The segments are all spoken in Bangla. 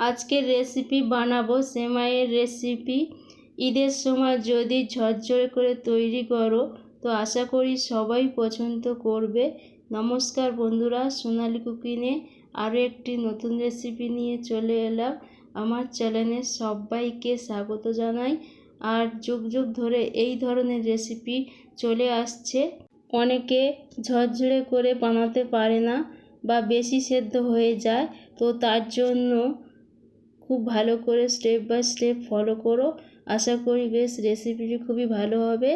আজকের রেসিপি বানাবো। সেমাইয়ের রেসিপি ঈদের সময় যদি ঝরঝরে করে তৈরি করো, তো আশা করি সবাই পছন্দ করবে। নমস্কার বন্ধুরা, সোনালি কুকিংয়ে আরও একটি নতুন রেসিপি নিয়ে চলে এলাম। আমার চ্যানেলে সবাইকে স্বাগত জানাই। আর যুগ যুগ ধরে এই ধরনের রেসিপি চলে আসছে। অনেকে ঝরঝরে করে বানাতে পারে না বা বেশি সেদ্ধ হয়ে যায়, তো তার জন্য খুব ভালো করে স্টেপ বাই স্টেপ ফলো করো। আশা করি বেশ রেসিপিটি খুবই ভালো হবে।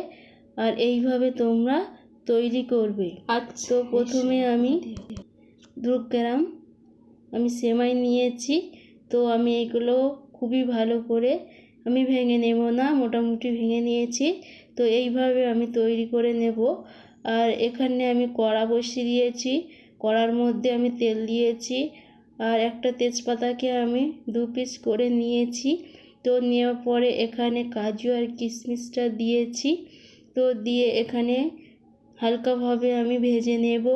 আর এইভাবে তোমরা তৈরি করবে। আর তো প্রথমে আমি দু গ্রাম আমি সেমাই নিয়েছি। তো আমি এগুলো খুবই ভালো করে আমি ভেঙে নেব না মোটামুটি ভেঙে নিয়েছি। তো এইভাবে আমি তৈরি করে নেব। আর এখানে আমি কড়া বসিয়ে দিয়েছি। কড়ার মধ্যে আমি তেল দিয়েছি। আর একটা তেজপাতাকে আমি দু পিস করে নিয়েছি। তো নেওয়ার পরে এখানে কাজু আর কিশমিশটা দিয়েছি। তো দিয়ে এখানে হালকাভাবে আমি ভেজে নেব।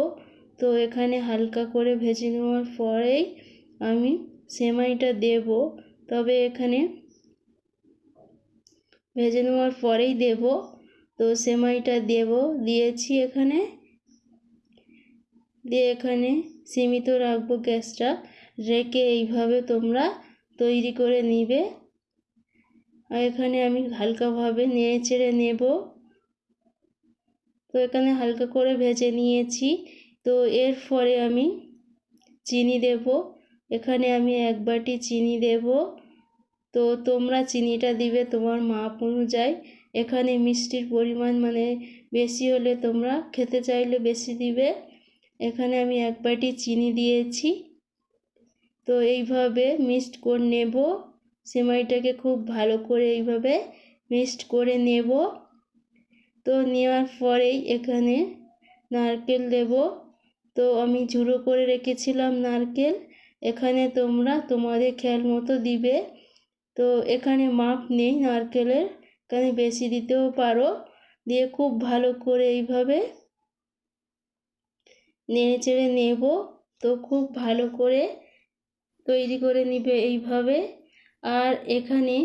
তো এখানে হালকা করে ভেজে নেওয়ার পরেই আমি সেমাইটা দেব। তবে এখানে ভেজে নেওয়ার পরেই দেব। তো সেমাইটা দেব। দিয়েছি এখানে দিয়ে এখানে সীমিত রাখব গ্যাসটা। রেখে এইভাবে তোমরা তৈরি করে নিবে। আর এখানে আমি হালকাভাবে নেড়ে চেড়ে নেব। তো এখানে হালকা করে ভেজে নিয়েছি। তো এর পরে আমি চিনি দেব। এখানে আমি এক বাটি চিনি দেব। তো তোমরা চিনিটা দিবে তোমার মাপ অনুযায়ী। এখানে মিষ্টির পরিমাণ মানে বেশি হলে তোমরা খেতে চাইলে বেশি দিবে। এখানে আমি এক বাটি চিনি দিয়েছি। তো এইভাবে মিক্সড করে নেব। সেমাইটাকে খুব ভালো করে এইভাবে মিক্সড করে নেব। তো নেওয়ার পরেই এখানে নারকেল দেব। তো আমি ঝুড়ো করে রেখেছিলাম নারকেল। এখানে তোমরা তোমাদের খেয়াল মতো দিবে। তো এখানে মাপ নেই নারকেলের। এখানে বেশি দিতেও পারো। দিয়ে খুব ভালো করে এইভাবে নেড়ে চেড়ে নেব। তো খুব ভালো করে তৈরি করে নিবে এইভাবে। আর এখানে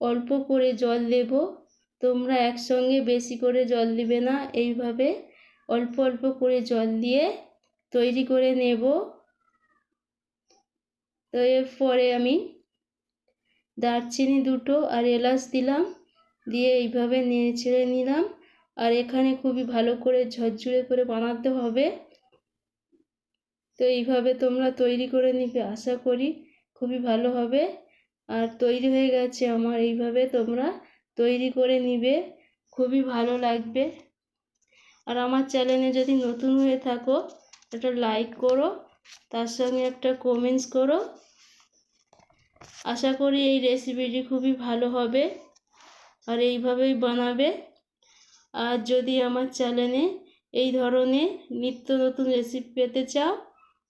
অল্প করে জল দেব। তোমরা একসঙ্গে বেশি করে জল দিবে না। এইভাবে অল্প অল্প করে জল দিয়ে তৈরি করে নেব। তো এরপরে আমি দারচিনি দুটো আর এলাচ দিলাম। দিয়ে এইভাবে নেড়ে ছেড়ে নিলাম। আর এখানে খুবই ভালো করে ঝরঝরে করে বানাতে হবে। তো এইভাবে তোমরা তৈরি করে নিবে, আশা করি খুবই ভালো হবে। আর তৈরি হয়ে গেছে আমার, এইভাবে তোমরা তৈরি করে নিবে, খুবই ভালো লাগবে। আর আমার চ্যানেলে যদি নতুন হয়ে থাকো, একটা লাইক করো, তার সঙ্গে একটা কমেন্টস করো। আশা করি এই রেসিপিটি খুবই ভালো হবে, আর এইভাবেই বানাবে। আর যদি আমার চ্যানেলে এই ধরনের নিত্য নতুন রেসিপি পেতে চাও,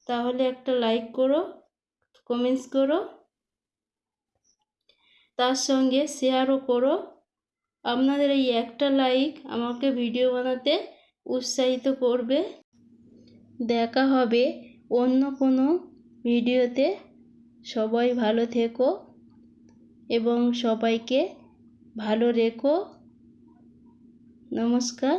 তাহলে একটা লাইক করো কমেন্টস করো, তার সঙ্গে শেয়ারও করো। আপনাদের এই একটা লাইক আমাকে ভিডিও বানাতে উৎসাহিত করবে। দেখা হবে অন্য কোনো ভিডিওতে সবাই ভালো থেকো এবং সবাইকে ভালো রেখো। নমস্কার।